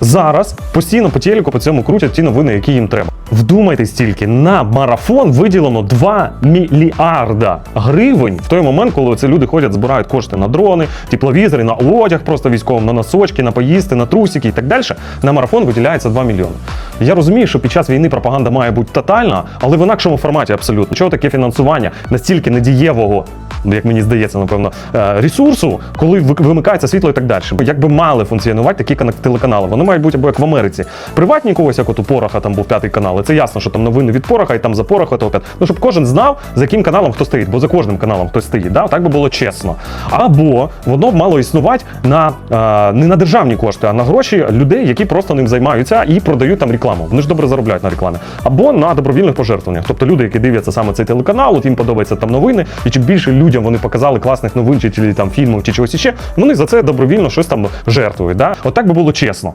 Зараз постійно по телеку по цьому крутять ті новини, які їм треба. Вдумайтесь тільки, на марафон виділено 2 мільярда гривень в той момент, коли ці люди ходять, збирають кошти на дрони, тепловізори, на одяг просто військовим, на носочки, на поїсти, на трусики і так далі. На марафон виділяється 2 мільйони. Я розумію, що під час війни пропаганда має бути тотальна, але в інакшому форматі абсолютно. Чого таке фінансування настільки недієвого, як мені здається, напевно, е, ресурсу, коли ви- вимикається світло і так далі. Якби мали функціонувати такі кана- телеканали, вони мають бути або як в Америці. Приватні когось, як от у Пороха, там був п'ятий канал. І це ясно, що там новини від Пороха, і там за Пороха, то п'ят. Ну щоб кожен знав, за яким каналом хто стоїть, бо за кожним каналом хтось стоїть. Да? Так би було чесно. Або воно мало існувати на е, не на державні кошти, а на гроші людей, які просто ним займаються і продають там рекламу. Вони ж добре заробляють на рекламі. Або на добровільних пожертвуваннях. Тобто люди, які дивляться саме цей телеканал, от їм подобаються там новини, і чим більше людям вони показали класних новин, чи, чи там фільмів, чи чогось іще, вони за це добровільно щось там жертвують. Да? От би було чесно.